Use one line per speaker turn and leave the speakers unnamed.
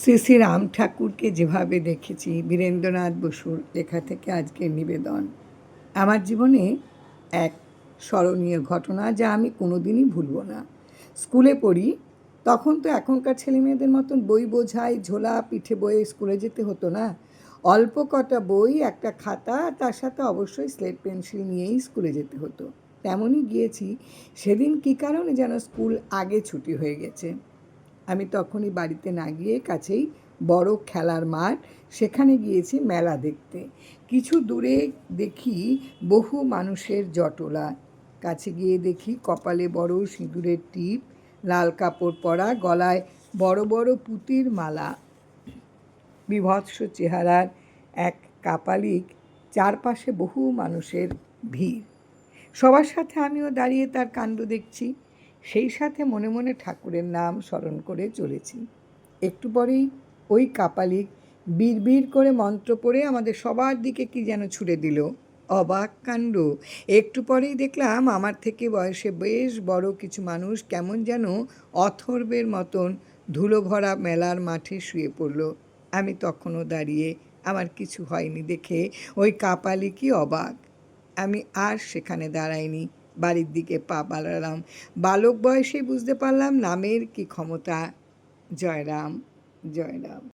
শ্রী শ্রী রাম ঠাকুরকে যেভাবে দেখেছি, বীরেন্দ্রনাথ বসুর লেখা থেকে আজকের নিবেদন। আমার জীবনে এক স্মরণীয় ঘটনা যা আমি কোনোদিনই ভুলব না। স্কুলে পড়ি, তখন তো এখনকার ছেলেমেয়েদের মতন বই বোঝাই, ঝোলা পিঠে বয়ে স্কুলে যেতে হতো না। অল্প কটা বই, একটা খাতা, তার সাথে অবশ্যই স্লেট পেন্সিল নিয়েই স্কুলে যেতে হতো। তেমনই গিয়েছি। সেদিন কী কারণে যেন স্কুল আগে ছুটি হয়ে গেছে? আমি তখনই বাড়িতে না গিয়ে কাছেই বড় খেলার মাঠ, সেখানে গিয়েছি মেলা দেখতে। কিছু দূরে দেখি বহু মানুষের জটলা। কাছে গিয়ে দেখি কপালে বড় সিঁদুরের টিপ, লাল কাপড় পরা, গলায় বড় বড় পুতির মালা। বিভৎস চেহারার এক কাপালিক, চারপাশে বহু মানুষের ভিড়। সবার সাথে আমিও দাঁড়িয়ে তার কাণ্ড দেখছি। সেই সাথে মনে মনে ঠাকুরের নাম স্মরণ করে চলেছি। একটু পরেই ওই কাপালিক বিড়বিড় করে মন্ত্র পড়ে আমাদের সবার দিকে কি যেন ছুড়ে দিল। অবাক কাণ্ড। একটু পরেই দেখলাম আমার থেকে বয়সে বেশ বড় কিছু মানুষ কেমন যেন অথর্বের মতন ধুলো ভরা মেলার মাঠে শুয়ে পড়ল। আমি তখনও দাঁড়িয়ে আমার কিছু হয়নি দেখে ওই কাপালিকই অবাক। আমি আর সেখানে দাঁড়াইনি। বাড়ির দিকে পা বাড়ালাম। বালক বয়সেই বুঝতে পারলাম নামের কি ক্ষমতা। জয়রাম জয়রাম।